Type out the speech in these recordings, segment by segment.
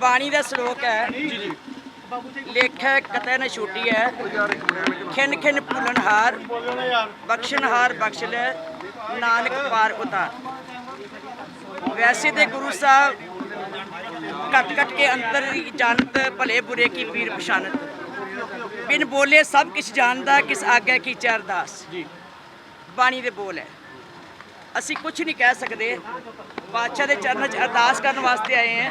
ਬਾਣੀ ਦਾ ਸ਼ਲੋਕ ਹੈ। ਲੇਖ ਜੀ ਲੇਖੈ ਕਤੈ ਨ ਛੂਟੀ ਹੈ। ਖਿਨ ਖਿਨ ਭੁਲਨਹਾਰ ਬਖਸ਼ਨਹਾਰ ਬਖਸ਼ ਲੈ, ਨਾਨਕ ਪਾਰ ਉਤਾਰ। ਵੈਸੇ ਤੇ ਗੁਰੂ ਸਾਹਿਬ ਘਟ ਘਟ ਕੇ ਅੰਦਰ ਦੀ ਜਾਣਤ ਭਲੇ ਬੁਰੇ ਕੀ ਪੀਰ ਪਛਾਨਤ। ਬਿਨ ਬੋਲੇ ਸਭ ਕੁਝ ਜਾਣਦਾ, ਕਿਸ ਆਗਿਆ ਕੀ ਚਰਦਾਸ ਜੀ ਬਾਣੀ ਦੇ ਬੋਲ ਹੈ। ਅਸੀਂ ਕੁਝ ਨਹੀਂ ਕਹਿ ਸਕਦੇ। ਬਾਦਸ਼ਾਹ ਦੇ ਚਰਨਾਂ 'ਚ ਅਰਦਾਸ ਕਰਨ ਵਾਸਤੇ ਆਏ ਹਾਂ।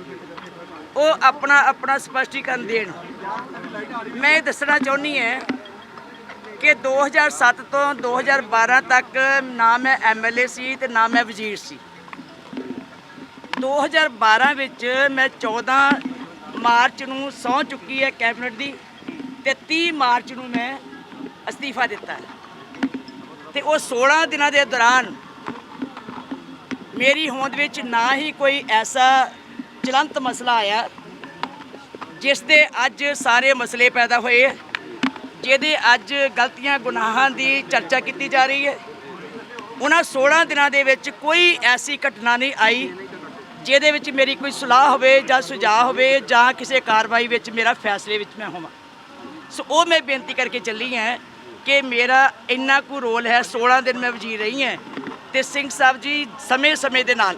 ਉਹ ਆਪਣਾ ਆਪਣਾ ਸਪਸ਼ਟੀਕਰਨ ਦੇਣ। ਮੈਂ ਇਹ ਦੱਸਣਾ ਚਾਹੁੰਦੀ ਹਾਂ ਕਿ 2007 ਤੋਂ 2012 ਤੱਕ ਨਾ ਮੈਂ ਐਮਐਲਏ ਸੀ ਤੇ ਨਾ ਮੈਂ ਵਜ਼ੀਰ ਸੀ। 2012 ਵਿੱਚ ਮੈਂ 14 ਮਾਰਚ ਨੂੰ ਸਹੁੰ ਚੁੱਕੀ ਹੈ ਕੈਬਨਿਟ ਦੀ ਤੇ 30 ਮਾਰਚ ਨੂੰ ਮੈਂ ਅਸਤੀਫਾ ਦਿੱਤਾ ਹੈ। ਤੇ ਉਹ 16 ਦਿਨਾਂ ਦੇ ਦੌਰਾਨ ਮੇਰੀ ਹੋਂਦ ਵਿੱਚ ਨਾ ਹੀ ਕੋਈ ਐਸਾ ਚਲੰਤ ਮਸਲਾ ਆਇਆ ਜਿਸ ਦੇ ਅੱਜ ਸਾਰੇ ਮਸਲੇ ਪੈਦਾ ਹੋਏ ਹੈ, ਜਿਹਦੇ ਅੱਜ ਗਲਤੀਆਂ ਗੁਨਾਹਾਂ ਦੀ ਚਰਚਾ ਕੀਤੀ ਜਾ ਰਹੀ ਹੈ। ਉਹਨਾਂ 16 ਦਿਨਾਂ ਦੇ ਵਿੱਚ ਕੋਈ ਐਸੀ ਘਟਨਾ ਨਹੀਂ ਆਈ ਜਿਹਦੇ ਵਿੱਚ ਮੇਰੀ ਕੋਈ ਸਲਾਹ ਹੋਵੇ ਜਾਂ ਸੁਝਾਅ ਹੋਵੇ ਜਾਂ ਕਿਸੇ ਕਾਰਵਾਈ ਵਿੱਚ ਮੇਰਾ ਫੈਸਲੇ ਵਿੱਚ ਮੈਂ ਹੋਵਾਂ। ਸੋ ਉਹ ਮੈਂ ਬੇਨਤੀ ਕਰਕੇ ਚੱਲੀ ਹਾਂ ਕਿ ਮੇਰਾ ਇੰਨਾ ਕੁ ਰੋਲ ਹੈ 16 ਦਿਨ ਮੈਂ ਵਜ਼ੀਰ ਰਹੀ ਹਾਂ ਤੇ ਸਿੰਘ ਸਾਹਿਬ ਜੀ ਸਮੇਂ-ਸਮੇਂ ਦੇ ਨਾਲ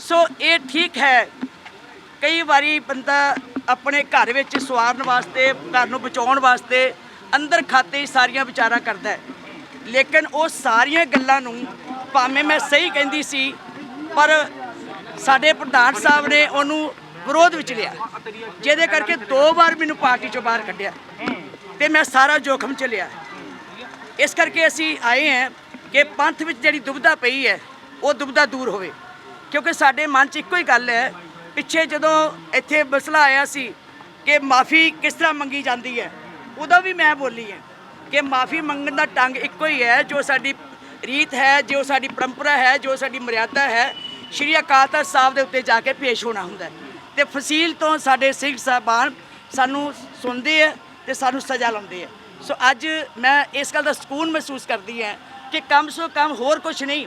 ਸੋ ਇਹ ਠੀਕ ਹੈ। ਕਈ ਵਾਰੀ ਬੰਦਾ ਆਪਣੇ ਘਰ ਵਿੱਚ ਸਵਾਰਨ ਵਾਸਤੇ, ਘਰ ਨੂੰ ਬਚਾਉਣ ਵਾਸਤੇ ਅੰਦਰ ਖਾਤੇ ਹੀ ਸਾਰੀਆਂ ਵਿਚਾਰਾਂ ਕਰਦਾ ਹੈ। ਲੇਕਿਨ ਉਹ ਸਾਰੀਆਂ ਗੱਲਾਂ ਨੂੰ ਭਾਵੇਂ ਮੈਂ ਸਹੀ ਕਹਿੰਦੀ ਸੀ, ਪਰ ਸਾਡੇ ਪ੍ਰਧਾਨ ਸਾਹਿਬ ਨੇ ਉਹਨੂੰ ਵਿਰੋਧ ਵਿੱਚ ਲਿਆ। ਜਿਹਦੇ ਕਰਕੇ ਦੋ ਵਾਰ ਮੈਨੂੰ ਪਾਰਟੀ ਚੋਂ ਬਾਹਰ ਕੱਢਿਆ ਤੇ ਮੈਂ ਸਾਰਾ ਜੋਖਮ ਚ ਲਿਆ। ਇਸ ਕਰਕੇ ਅਸੀਂ ਆਏ ਹਾਂ ਕਿ ਪੰਥ ਵਿੱਚ ਜਿਹੜੀ ਦੁਬਿਧਾ ਪਈ ਹੈ, ਉਹ ਦੁਬਿਧਾ ਦੂਰ ਹੋਵੇ। ਕਿਉਂਕਿ ਸਾਡੇ ਮਨ 'ਚ ਇੱਕੋ ਹੀ ਗੱਲ ਹੈ, ਪਿੱਛੇ ਜਦੋਂ ਇੱਥੇ ਮਸਲਾ ਆਇਆ ਸੀ ਕਿ ਮਾਫੀ ਕਿਸ ਤਰ੍ਹਾਂ ਮੰਗੀ ਜਾਂਦੀ ਹੈ, ਉਦੋਂ ਵੀ ਮੈਂ ਬੋਲੀ ਹੈ ਕਿ ਮਾਫੀ ਮੰਗਣ ਦਾ ਟੰਗ ਇੱਕੋ ਹੀ ਹੈ, ਜੋ ਸਾਡੀ ਰੀਤ ਹੈ, ਜੋ ਸਾਡੀ ਪਰੰਪਰਾ ਹੈ, ਜੋ ਸਾਡੀ ਮਰਿਆਦਾ ਹੈ, ਸ਼੍ਰੀ ਅਕਾਲ ਤਖਤ ਸਾਹਿਬ ਦੇ ਉੱਤੇ ਜਾ ਕੇ ਪੇਸ਼ ਹੋਣਾ ਹੁੰਦਾ ਹੈ। ਤੇ ਫਸੀਲ ਤੋਂ ਸਾਡੇ ਸਿੰਘ ਸਾਹਿਬਾਨ ਸਾਨੂੰ ਸੁਣਦੇ ਆ ਤੇ ਸਾਨੂੰ ਸਜ਼ਾ ਲਾਉਂਦੇ ਆ ਸੋ ਅੱਜ ਮੈਂ ਇਸ ਗੱਲ ਦਾ ਸਕੂਨ ਮਹਿਸੂਸ ਕਰਦੀ ਹਾਂ ਕਿ ਕਮ ਸੋ ਕਮ ਹੋਰ ਕੁਝ ਨਹੀਂ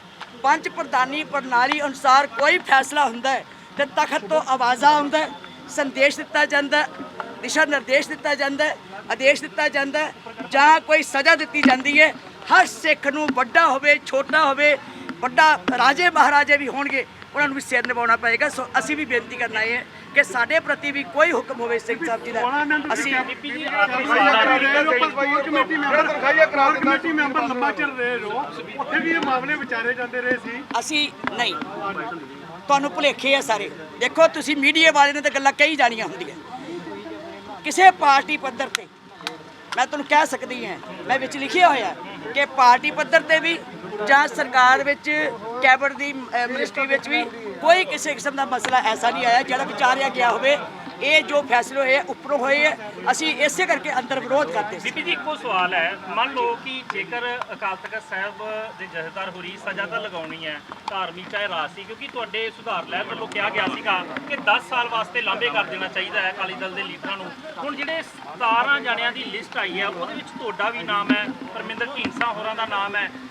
ਪੰਜ ਪ੍ਰਧਾਨੀ ਪ੍ਰਣਾਲੀ ਅਨੁਸਾਰ ਕੋਈ ਫੈਸਲਾ ਹੁੰਦਾ ਹੈ ਤੇ ਤਖਤ ਤੋਂ ਆਵਾਜ਼ਾਂ ਆਉਂਦਾ ਸੰਦੇਸ਼ ਦਿੱਤਾ ਜਾਂਦਾ ਦਿਸ਼ਾ ਨਿਰਦੇਸ਼ ਦਿੱਤਾ ਜਾਂਦਾ ਆਦੇਸ਼ ਦਿੱਤਾ ਜਾਂਦਾ ਜਾਂ ਕੋਈ ਸਜ਼ਾ ਦਿੱਤੀ ਜਾਂਦੀ ਹੈ। ਹਰ ਸਿੱਖ ਨੂੰ ਵੱਡਾ ਹੋਵੇ, ਛੋਟਾ ਹੋਵੇ, ਵੱਡਾ ਰਾਜੇ ਮਹਾਰਾਜੇ ਵੀ ਹੋਣਗੇ। ਉਹਨਾਂ ਨੂੰ ਵੀ ਸਿਰ ਨਿਭਾਉਣਾ ਪਏਗਾ। ਸੋ ਅਸੀਂ ਵੀ ਬੇਨਤੀ ਕਰਨ ਹਾਂ ਕਿ ਸਾਡੇ ਪ੍ਰਤੀ ਵੀ ਕੋਈ ਹੁਕਮ ਹੋਵੇ ਸਿੰਘ ਸਾਹਿਬ ਜੀ ਦਾ। ਅਸੀਂ ਕਮੇਟੀ ਮੈਂਬਰ ਕਮੇਟੀ ਮੈਂਬਰ ਲੰਬਾ ਚਿਰ ਰਹੇ ਹੋ ਉੱਥੇ ਵੀ ਇਹ ਮਾਮਲੇ ਵਿਚਾਰੇ ਜਾਂਦੇ ਰਹੇ ਸੀ। ਅਸੀਂ ਨਹੀਂ। ਤੁਹਾਨੂੰ ਭੁਲੇਖੇ ਆ ਸਾਰੇ। ਦੇਖੋ ਤੁਸੀਂ ਮੀਡੀਆ ਵਾਲੇ ਨੇ ਤਾਂ ਗੱਲਾਂ ਕਈ ਜਾਣੀਆਂ ਹੁੰਦੀਆਂ। ਕਿਸੇ ਪਾਰਟੀ ਪੱਧਰ ਤੇ ਮੈਂ ਤੁਹਾਨੂੰ ਕਹਿ ਸਕਦੀ ਹਾਂ ਮੈਂ ਵਿੱਚ ਲਿਖਿਆ ਹੋਇਆ ਕਿ ਪਾਰਟੀ ਪੱਧਰ ਤੇ ਵੀ ਜਾਂ ਸਰਕਾਰ ਵਿੱਚ ਕੈਬਨਿਟ ਦੀ ਮਿਨਿਸਟਰੀ ਵਿੱਚ ਵੀ ਕੋਈ ਕਿਸੇ ਕਿਸਮ ਦਾ ਮਸਲਾ ਐਸਾ ਨਹੀਂ ਆਇਆ ਜਿਹੜਾ ਵਿਚਾਰਿਆ ਗਿਆ ਹੋਵੇ ਇਹ ਜੋ ਫੈਸਲੇ ਹੋਏ ਆ, ਉੱਪਰੋਂ ਹੋਏ ਆ, ਅਸੀਂ ਇਸੇ ਕਰਕੇ ਅੰਦਰ ਵਿਰੋਧ ਕਰਦੇ ਸੀ। ਬੀਬੀ ਜੀ ਇੱਕੋ ਸਵਾਲ ਹੈ। ਮੰਨ ਲਓ ਕਿ ਜੇਕਰ ਅਕਾਲ ਤਖਤ ਸਾਹਿਬ ਦੇ ਜਥੇਦਾਰ ਹੋਰੀ ਸਜ਼ਾ ਤਾਂ ਲਗਾਉਣੀ ਹੈ ਧਾਰਮਿਕ ਚਾਹੇ ਰਾਜ ਸੀ ਕਿਉਂਕਿ ਤੁਹਾਡੇ ਸੁਧਾਰ ਲਹਿਰ ਵੱਲੋਂ ਕਿਹਾ ਗਿਆ ਸੀਗਾ ਕਿ 10 ਸਾਲ ਵਾਸਤੇ ਲਾਂਭੇ ਕਰ ਦੇਣਾ ਚਾਹੀਦਾ ਹੈ ਅਕਾਲੀ ਦਲ ਦੇ ਲੀਡਰਾਂ ਨੂੰ। ਹੁਣ ਜਿਹੜੇ 17 ਜਣਿਆਂ ਦੀ ਲਿਸਟ ਆਈ ਹੈ ਉਹਦੇ ਵਿੱਚ ਤੁਹਾਡਾ ਵੀ ਨਾਮ ਹੈ ਪਰਮਿੰਦਰ ਢੀਂਡਸਾ ਹੋਰਾਂ ਦਾ ਨਾਮ ਹੈ।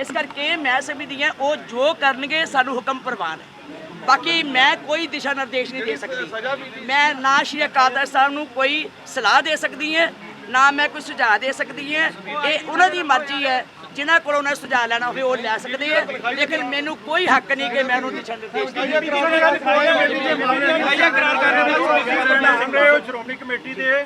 ਇਸ ਕਰਕੇ ਮੈਂ ਸਮਝਦੀ ਹਾਂ ਉਹ ਜੋ ਕਰਨਗੇ ਸਾਨੂੰ ਹੁਕਮ ਪ੍ਰਵਾਨ ਹੈ। ਬਾਕੀ ਮੈਂ ਕੋਈ ਦਿਸ਼ਾ ਨਿਰਦੇਸ਼ ਨਹੀਂ ਦੇ ਸਕਦੀ। ਮੈਂ ਨਾ ਸ਼੍ਰੀ ਅਕਾਲ ਤਖਤ ਸਾਹਿਬ ਨੂੰ ਕੋਈ ਸਲਾਹ ਦੇ ਸਕਦੀ ਹਾਂ ਨਾ ਮੈਂ ਕੋਈ ਸੁਝਾਅ ਦੇ ਸਕਦੀ ਹਾਂ। ਇਹ ਉਹਨਾਂ ਦੀ ਮਰਜ਼ੀ ਹੈ ਜਿਨ੍ਹਾਂ ਕੋਲ ਉਹਨਾਂ ਸੁਝਾਅ ਲੈਣਾ ਹੋਵੇ ਉਹ ਲੈ ਸਕਦੇ ਆ ਲੇਕਿਨ ਮੈਨੂੰ ਕੋਈ ਹੱਕ ਨਹੀਂ ਕਿ ਮੈਂ ਉਹਨੂੰ ਦਿਸ਼ਾ ਨਿਰਦੇਸ਼ ਦੇ ਕਰਾਰ ਕਰਨ ਦਾ ਸ਼੍ਰੋਮਣੀ ਕਮੇਟੀ ਦੇ